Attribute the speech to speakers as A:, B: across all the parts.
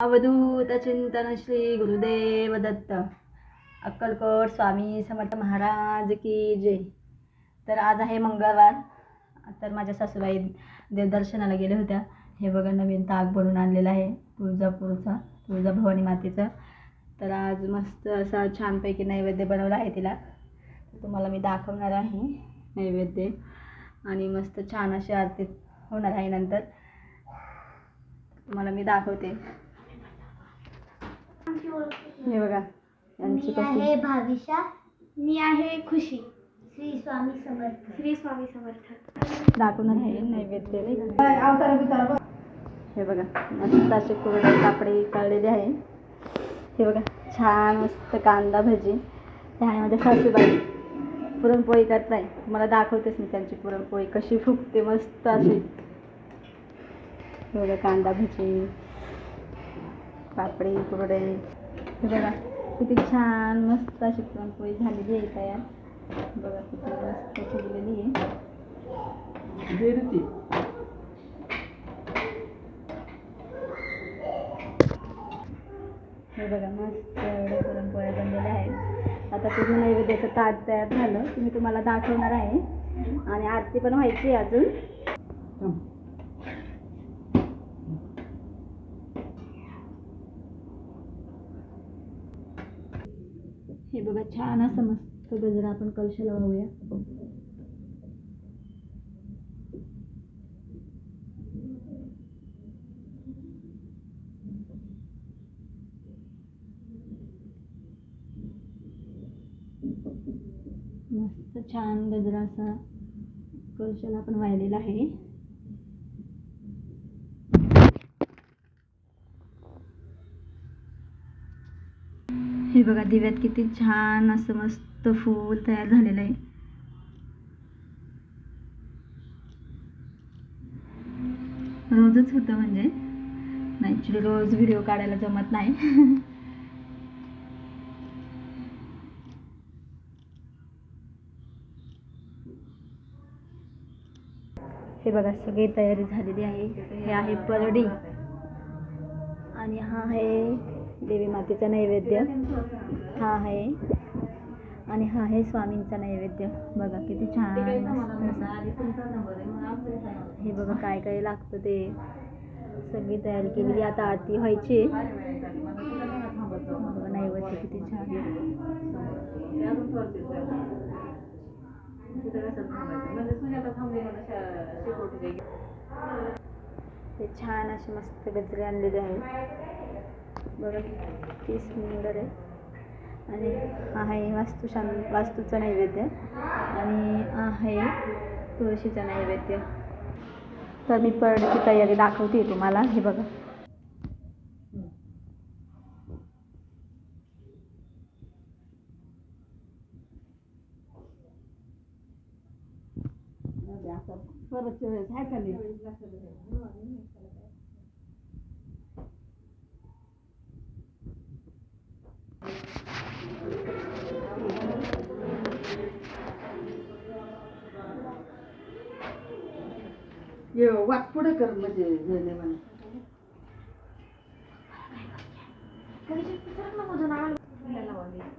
A: अवधूत चिंतन श्री गुरुदेव दत्त अक्कलकोट स्वामी समर्थ महाराज की जय. तर आज आहे मंगळवार. तर माझ्या सासूबाई देवदर्शनाला गेल्या होत्या. हे बघा नवीन ताक बनवून आणलेलं आहे तुळजापूरचा तुळजाभवानी मातेचा. तर आज मस्त असा छानपैकी नैवेद्य बनवला आहे तिला. तुम्हाला मी दाखवणार आहे नैवेद्य. आणि मस्त छान अशी आरती होणार आहे नंतर. तुम्हाला मी दाखवते. हे बघा यांची कशी?
B: भाविशा
C: मी आहे खुशी.
B: श्री स्वामी समर्थ.
C: श्री स्वामी समर्थ.
A: दाखवणार आहे नैवेद्य? हे बघा मस्त असे कुरडे कापडे तळलेले आहे. हे बघा छान मस्त कांदा भजी. आहे माझ्या सासूबाई. पुरणपोळी करताय. मला दाखवतेच मी त्यांची पुरणपोळी कशी फुगते मस्त अशी. हे बघा कांदा भजी पापडी कुरडे. बघा किती छान मस्त अशी पुरणपोळी झालेली आहे तयार बघा किती मस्त फुगलेली आहे. हे बघा मस्त एवढ्या पुरणपोळ्या बनलेल्या आहेत. आता पूर्ण नैवेद्याचं ताट तयार झालं मी तुम्हाला दाखवणार आहे. आणि आरती पण व्हायची आहे अजून हे बघा छान असं मस्त गजरा आपण कळशाला वाहूया. मस्त छान गजरा असा कळशाला आपण वाहिलेला आहे. हे बघा दिव्यात किती छान असं मस्त फूल तयार झालेलं आहे. रोजच होतं म्हणजे. नाही ॲक्च्युली रोज व्हिडिओ काढायला जमत नाही. हे बघा सगळी तयारी झालेली आहे. हे आहे परडी. आणि हा आहे देवी मातेचा नैवेद्य. हा आहे. आणि हा आहे स्वामींचा नैवेद्य. बघा किती छान. हे बघा काय काय लागतं ते. सगळी तयारी केलेली. आता आरती व्हायची बघा नैवेद्य किती छान ते छान असे मस्त गजरे आणलेले आहेत. बघा किती सुंदर आहे आणि हा आहे वास्तुशां वास्तूचं नैवेद्य. आणि आहे तुळशीचं नैवेद्य. तर मी परडीची तयारी दाखवते तुम्हाला. हे बघा. परत
D: वाट पुढे कर म्हणजे जेणे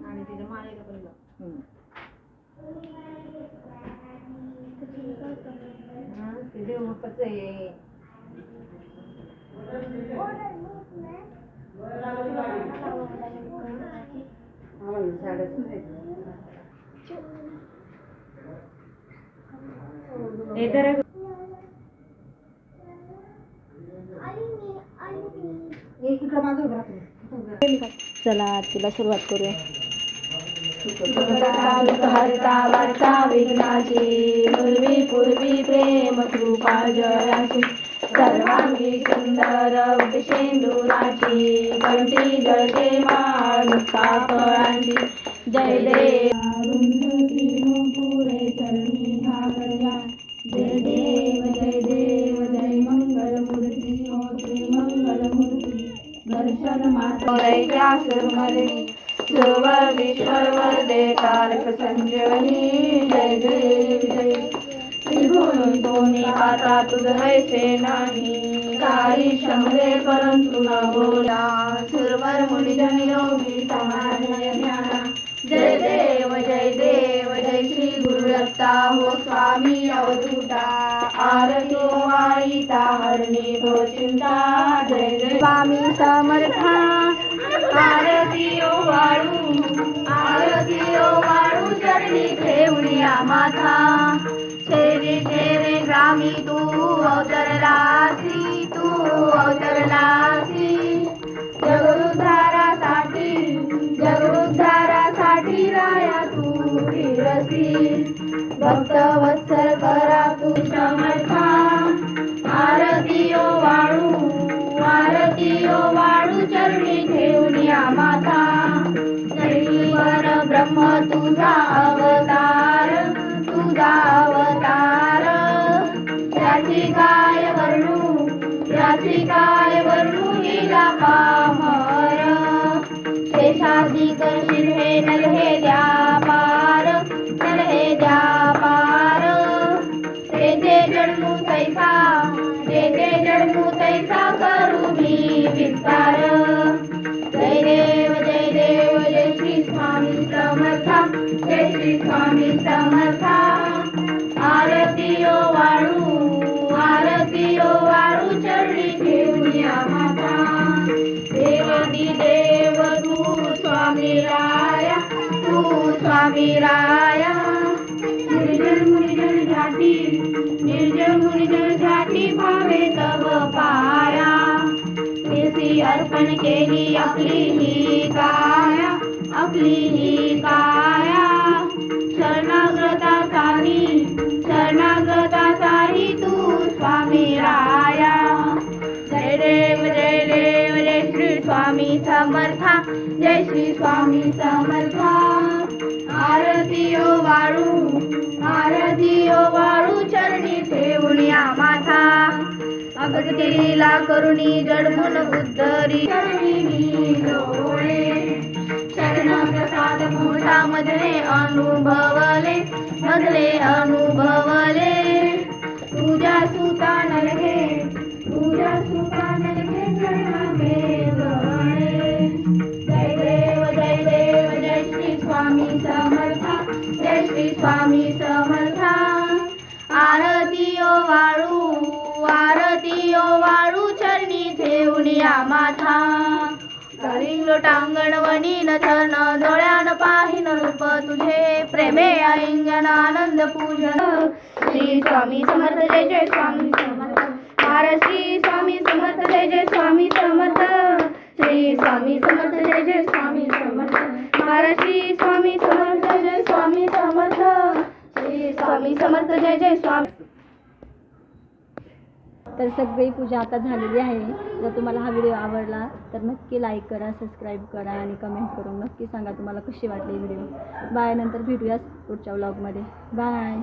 A: आणि तिच्या माळेला पण लाव. हा, ते आहे
D: आम्हाला झाडच नाही
A: हे तर
D: इकडं मागं उभं राहतो.
A: चला आरतीला सुरुवात करूया विघ्नाची पूर्वी पूर्वी प्रेम कृपा जयाची सर्वांगी सुंदर शेंदुराची कंठी जळते माळ मुक्ता फळांची जय देव. दर्शन मातोरैया सुरमरे सर्व विश्वर वरदे संजीवनी जय देव जय त्रिभुवन दोन्ही आता तुझ हैसे नाही
E: काही शंभे परंतु न बोला. समर्था आरती वाळू आरती वाळू चरणी ठेवूया माथा. छेरी छेरे ग्रामी तू अवतरलासी तू अवतरलासी जगरुद्धारासाठी जगरुद्धारासाठी राया तू फिरसी. भक्त वत्सल करा तू समर्थ जो वाळू चरणी ठेवून या माता. शरीवर ब्रह्म तुझा अवतार तुझा अवतार. याची काय वर्णू याची काय वर्णू हिला पामर. शेषाधिक करशील समर्था आरती वाळू आरती वाळू चरणी माता. देवदी देव तू स्वामी राया तू स्वामी राया. झाटी झाटी भावे तव पाया. अर्पण केली आपली ही काया आपली ही काया. जय श्री स्वामी समर्था. आरतीयो वाळू आरतीयो वाळू चरणी ठेवूया माथा. अगतिला करुणी जडमून उद्धरी. चरणी डोळे शरण प्रसाद मोठा मधले अनुभवले मधले अनुभवले. तुझ्या सुता नरगे तुझ्या सुता श्री स्वामी समर्था. आरतीयो वाळू आरतीयो वाळू चरणी ठेवूया माथा. कलिंग थन डोळ्यान पाहिन रूप तुझे प्रेमे अलिंगन आनंद पूजन. श्री स्वामी समर्थ जय जय स्वामी समर्थ. महाराज श्री स्वामी समर्थ जय जय स्वामी समर्थ. श्री स्वामी समर्थ जय जय स्वामी समर्थ. महाराज श्री स्वामी समर्थ जय स्वामी समर्थ. श्री स्वामी समर्थ जय जय स्वामी. तर सगळी पूजा आता झालेली आहे. जर तुम्हाला हा व्हिडिओ आवडला तर नक्की लाईक करा सबस्क्राईब करा आणि कमेंट करून नक्की सांगा तुम्हाला कशी वाटली व्हिडिओ. बाय नंतर भेटूयाच पुढच्या व्लॉगमध्ये बाय